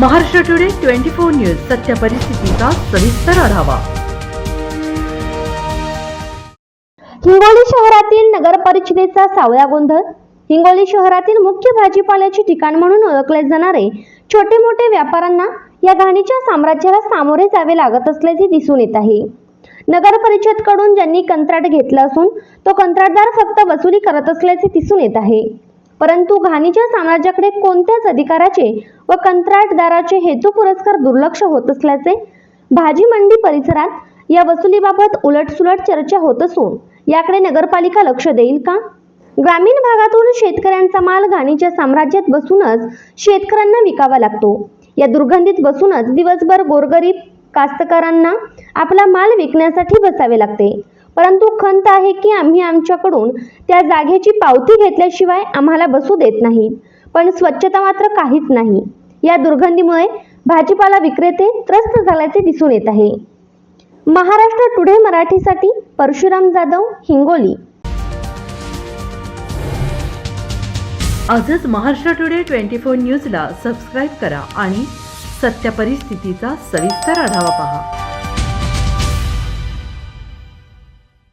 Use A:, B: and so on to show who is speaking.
A: Maharashtra today twenty four news सत्य परिस्थितीचा सविस्तर आढावा.
B: हिंगोली शहरातील नगर परिषदेचा सावळा गोंधळ. हिंगोली शहरातील मुख्य भाजीपाल्याचे ठिकाण म्हणून ओळखले जाणारे छोटे मोठे व्यापाऱ्यांना या घाणीच्या साम्राज्याला सामोरे जावे लागत असल्याचे दिसून येत आहे. नगर परिषदकडून ज्यांनी कंत्राट घेतला असून तो कंत्राटदार फक्त वसुली करत असल्याचे दिसून येत आहे. परंतु घाणीच्या साम्राज्याकडे कोणत्याच अधिकाराचे व कंत्राटदाराचे हेतू पुरस्कार दुर्लक्ष होत असल्याचे भाजी मंडी परिसरात या वसुलीबाबत उलटसुलट चर्चा होत असून याकडे नगरपालिका लक्ष देईल का? ग्रामीण भागातून शेतकऱ्यांचा माल घाणीच्या साम्राज्यात बसूनच शेतकऱ्यांना विकावा लागतो. या दुर्गंधीत बसूनच दिवसभर गोरगरीब कास्तकारांना आपला माल विकण्यासाठी बसावे लागते. परंतु खंत आहे की आम्ही आमच्याकडून त्या जागेची पावती घेतल्याशिवाय आम्हाला बसू देत नाहीत पण स्वच्छता मात्र काहीच नाही. या दुर्गंधीमुळे भाजीपाला विक्रेते त्रस्त झाल्याचे दिसून येत आहे. महाराष्ट्र टुडे मराठीसाठी परशुराम जाधव हिंगोली.
A: आजच महाराष्ट्र टुडे ट्वेंटी फोर न्यूजला सबस्क्राईब करा आणि सत्य परिस्थितीचा सविस्तर आढावा पहा.